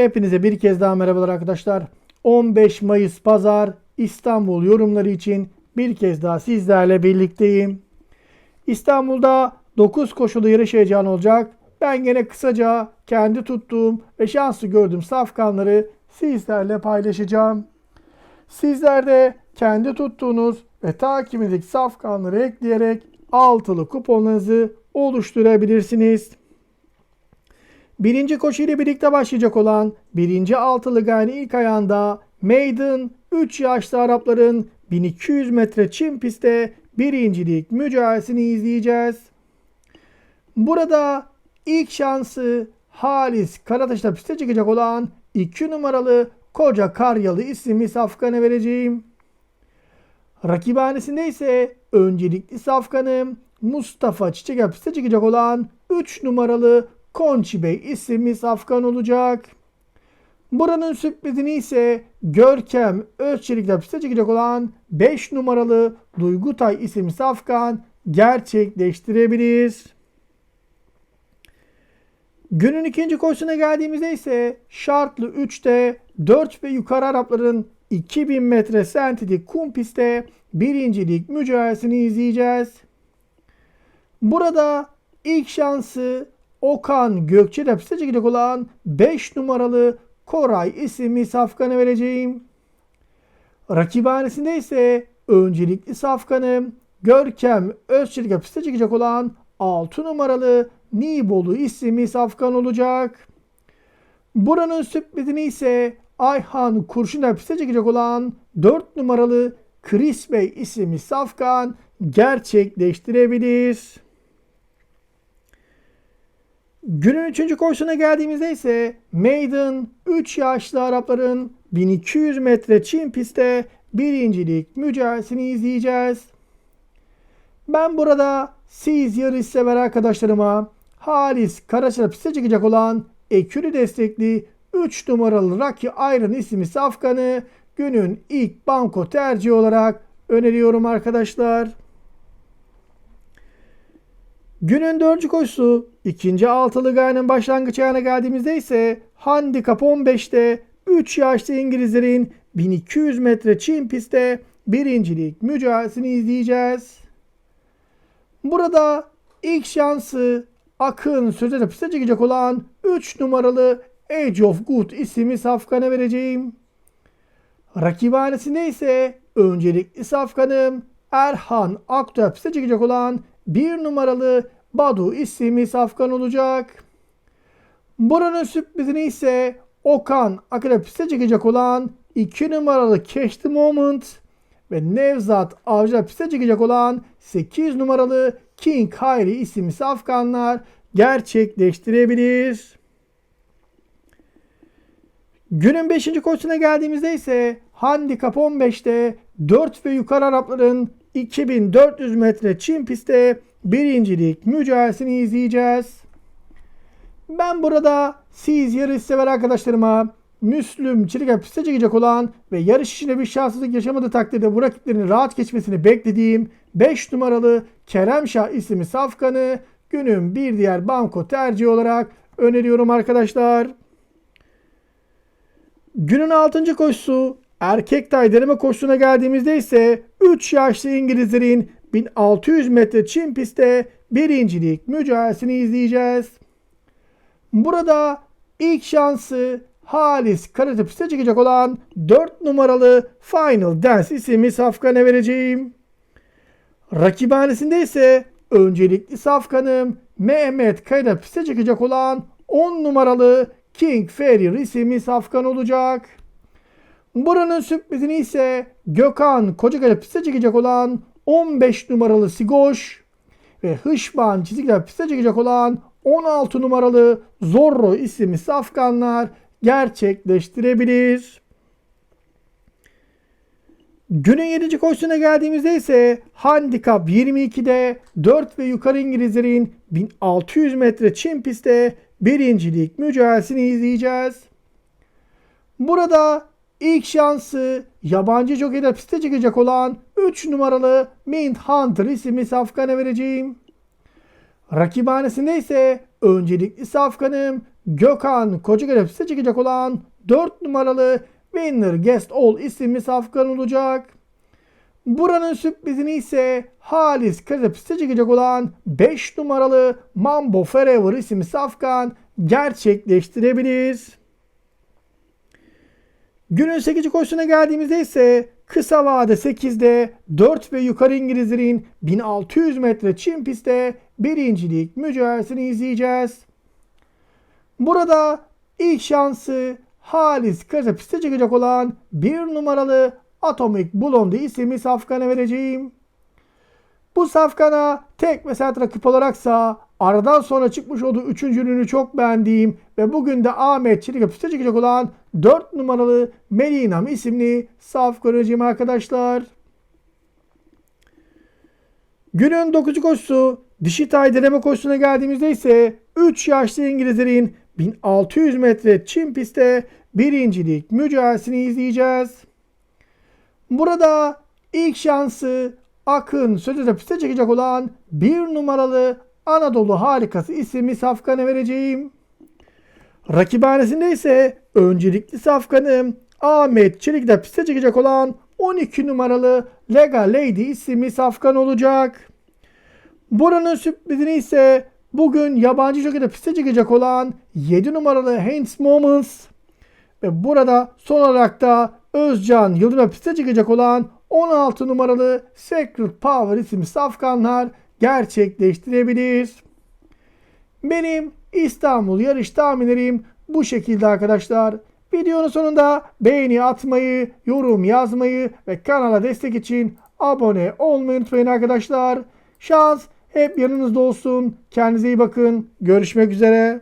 Hepinize bir kez daha merhabalar arkadaşlar. 15 Mayıs Pazar İstanbul yorumları için bir kez daha sizlerle birlikteyim. İstanbul'da 9 koşulu yarış heyecanı olacak. Ben gene kısaca kendi tuttuğum ve şanslı gördüğüm safkanları sizlerle paylaşacağım. Sizler de kendi tuttuğunuz ve takibinizdeki safkanları ekleyerek altılı kuponlarınızı oluşturabilirsiniz. Birinci koşu ile birlikte başlayacak olan birinci altılı gayenin ilk ayağında Maiden 3 yaşlı Arapların 1200 metre çim pistte birincilik mücadelesini izleyeceğiz. Burada ilk şansı Halis Karataş'ta piste çıkacak olan 2 numaralı Koca Karyalı isimli safkanı vereceğim. Rakibhanesinde ise öncelikli safkanım Mustafa Çiçek piste çıkacak olan 3 numaralı Konçi Bey isimli safkan olacak. Buranın sürprizini ise Görkem Özçelik'te piste çıkacak olan 5 numaralı Duygutay isimli safkan gerçekleştirebilir. Günün ikinci koşusuna geldiğimizde ise şartlı 3'te 4 ve yukarı Arapların 2000 metre sentetik kum pistte birincilik mücadelesini izleyeceğiz. Burada ilk şansı Okan Gökçe'de piste çekecek olan 5 numaralı Koray isimli safkanı vereceğim. Rakibhanesinde ise öncelikli safkanım Görkem Özçelik'e piste çekecek olan 6 numaralı Nibolu isimli safkan olacak. Buranın sürprizini ise Ayhan Kurşun'a piste çekecek olan 4 numaralı Chris Bey isimli safkan gerçekleştirebilir. Günün 3. koşusuna geldiğimizde ise Maiden 3 yaşlı Arapların 1200 metre çim pistte birincilik mücadelesini izleyeceğiz. Ben burada siz yarış sever arkadaşlarıma Halis Karaçar piste çıkacak olan Ekürü destekli 3 numaralı Rocky Iron isimli safkanı günün ilk banko tercihi olarak öneriyorum arkadaşlar. Günün dördüncü koşusu ikinci altılı gayenin başlangıç ayağına geldiğimizde ise handikap 15'te 3 yaşlı İngilizlerin 1200 metre çim pistte birincilik mücadelesini izleyeceğiz. Burada ilk şansı Akın sözde piste çıkacak olan 3 numaralı Age of Good isimli safkana vereceğim. Rakibhanesinde ise öncelikli safkanım Erhan Aktüel piste çıkacak olan 1 numaralı Badu isimli safkan olacak. Buranın sürprizini ise Okan Akre piste çıkacak olan 2 numaralı Catch the Moment ve Nevzat Avcı'da piste çıkacak olan 8 numaralı King Hayri isimli safkanlar gerçekleştirebilir. Günün 5. koşusuna geldiğimizde ise handikap 15'te 4 ve yukarı Arapların 2400 metre çim pistte birincilik mücadelesini izleyeceğiz. Ben burada siz yarış sever arkadaşlarıma Müslüm Çelik'e piste çekecek olan ve yarış içinde bir şanssızlık yaşamadığı takdirde bu rakiplerin rahat geçmesini beklediğim 5 numaralı Kerem Şah isimli safkanı günün bir diğer banko tercihi olarak öneriyorum arkadaşlar. Günün 6. koşusu erkek tay deneme koşusuna geldiğimizde ise 3 yaşlı İngilizlerin 1600 metre çim pistte birincilik mücadelesini izleyeceğiz. Burada ilk şansı Halis karate piste çıkacak olan 4 numaralı Final Dance isimli safkana vereceğim. Rakibhanesinde ise öncelikli safkanım Mehmet Kayra piste çıkacak olan 10 numaralı King Ferrier isimli safkan olacak. Buranın sürprizini ise Gökhan Kocakaya piste çıkacak olan 15 numaralı Sigoş ve Hışban çizgiler piste çıkacak olan 16 numaralı Zorro isimli safkanlar gerçekleştirebilir. Günün 7. koşusuna geldiğimizde ise handikap 22'de 4 ve yukarı İngilizlerin 1600 metre çim pistte birincilik mücadelesini izleyeceğiz. Burada ilk şansı yabancı jokeyde piste çıkacak olan 3 numaralı Mint Hunter isimli safkana vereceğim. Rakibhanesinde ise öncelikli safkanım Gökhan Kocagöre piste çıkacak olan 4 numaralı Winner Guest All isimli safkan olacak. Buranın sürprizini ise Halis Kadir piste çıkacak olan 5 numaralı Mambo Forever isimli safkan gerçekleştirebilir. Günün 8. koşusuna geldiğimizde ise kısa vade 8'de 4 ve yukarı İngilizlerin 1600 metre çim pistte birincilik mücadelesini izleyeceğiz. Burada ilk şansı Halis Kaza piste çıkacak olan 1 numaralı Atomic Blondie isimli safkana vereceğim. Bu safkana tek ve sert rakip olaraksa aradan sonra çıkmış olduğu üçüncülüğünü çok beğendiğim ve bugün de Ahmet Çelik'e piste çıkacak olan 4 numaralı Melinam isimli safkan vereceğim arkadaşlar. Günün 9. koşusu dişi tay deneme koşusuna geldiğimizde ise 3 yaşlı İngilizlerin 1600 metre çim pistte birincilik mücadelesini izleyeceğiz. Burada ilk şansı Akın sözde piste çekecek olan bir numaralı Anadolu Harikası isimli safkanı vereceğim. Rakibhanesinde ise öncelikli safkanım Ahmet Çelik'te piste çekecek olan 12 numaralı Legal Lady isimli safkan olacak. Buranın sürprizini ise bugün yabancı jokede piste çıkacak olan 7 numaralı Heinz Moments ve burada son olarak da Özcan Yıldırım piste çıkacak olan 16 numaralı Secret Power isimli safkanlar gerçekleştirebilir. Benim İstanbul yarış tahminlerim bu şekilde arkadaşlar. Videonun sonunda beğeni atmayı, yorum yazmayı ve kanala destek için abone olmayı unutmayın arkadaşlar. Şans hep yanınızda olsun. Kendinize iyi bakın. Görüşmek üzere.